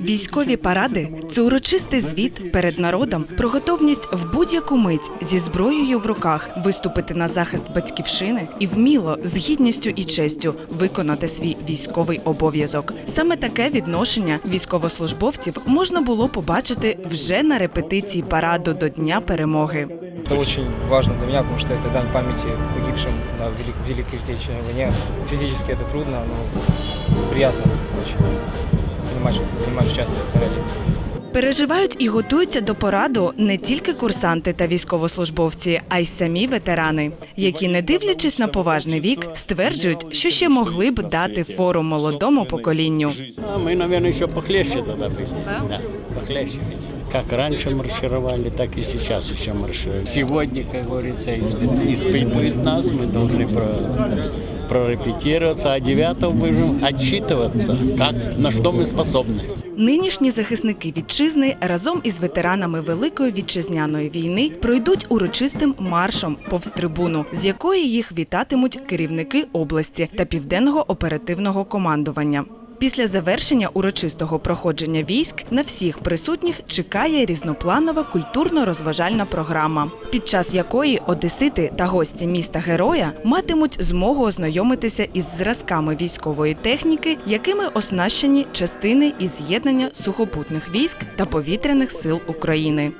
Військові паради це урочистий звіт перед народом про готовність в будь-яку мить зі зброєю в руках виступити на захист батьківщини і вміло з гідністю і честю виконати свій військовий обов'язок. Саме таке відношення військовослужбовців можна було побачити вже на репетиції параду до Дня перемоги. Это очень важно для меня, потому что это дань памяти погибшим на Велик- Великой Отечественной войне. Физически это трудно, но приятно очень понимать, что принимаешь участие в параде. Переживають і готуються до пораду не тільки курсанти та військовослужбовці, а й самі ветерани, які, не дивлячись на поважний вік, стверджують, що ще могли б дати фору молодому поколінню. А мы, наверное, еще похлеще тогда были. Да, похлеще. Как раньше маршировали, так и сейчас еще маршируем. Сегодня, как говорится, испы- испытывают нас, мы должны про, прорепетироваться, а 9 будем отчитываться, как, на что мы способны. Нинішні захисники вітчизни разом із ветеранами Великої вітчизняної війни пройдуть урочистим маршом повз трибуну, з якої їх вітатимуть керівники області та південного оперативного командування. Після завершення урочистого проходження військ на всіх присутніх чекає різнопланова культурно-розважальна програма, під час якої одесити та гості міста героя матимуть змогу ознайомитися із зразками військової техніки, якими оснащені частини і з'єднання сухопутних військ та повітряних сил України.